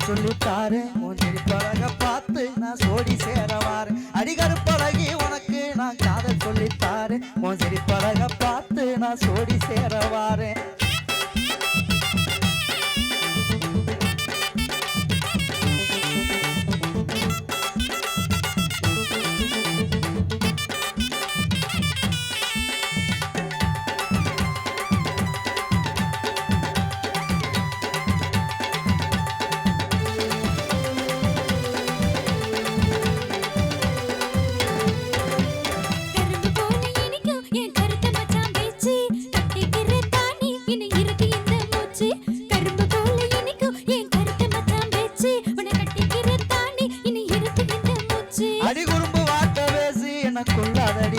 நான் சொல்லித்தாரு மூஞ்சில் பழக பார்த்து நான் சோடி சேரவாரு அடிகரு பழகி உனக்கு நான் காதல் சொல்லித்தாரு மூஞ்சில் பழக பார்த்து நான் சோடி சேரவாரு பேசி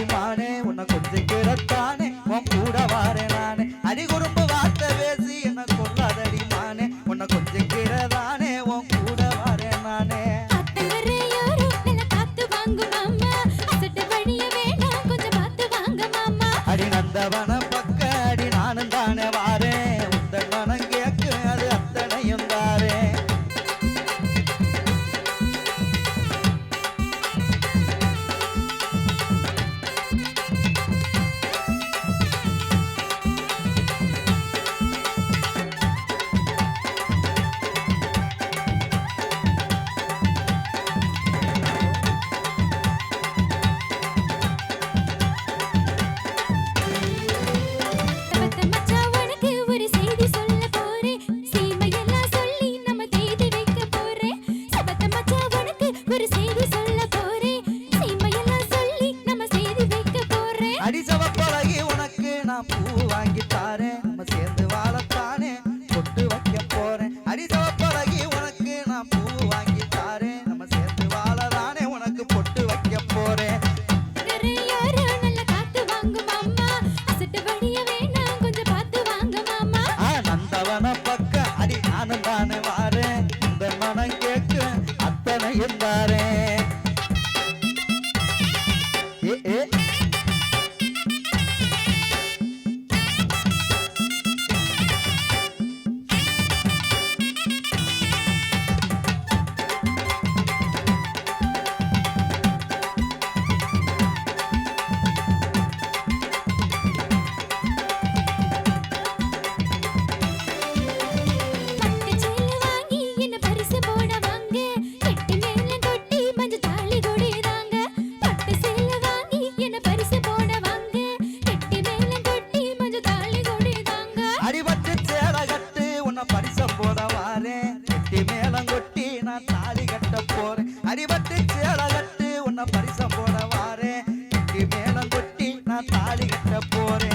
করে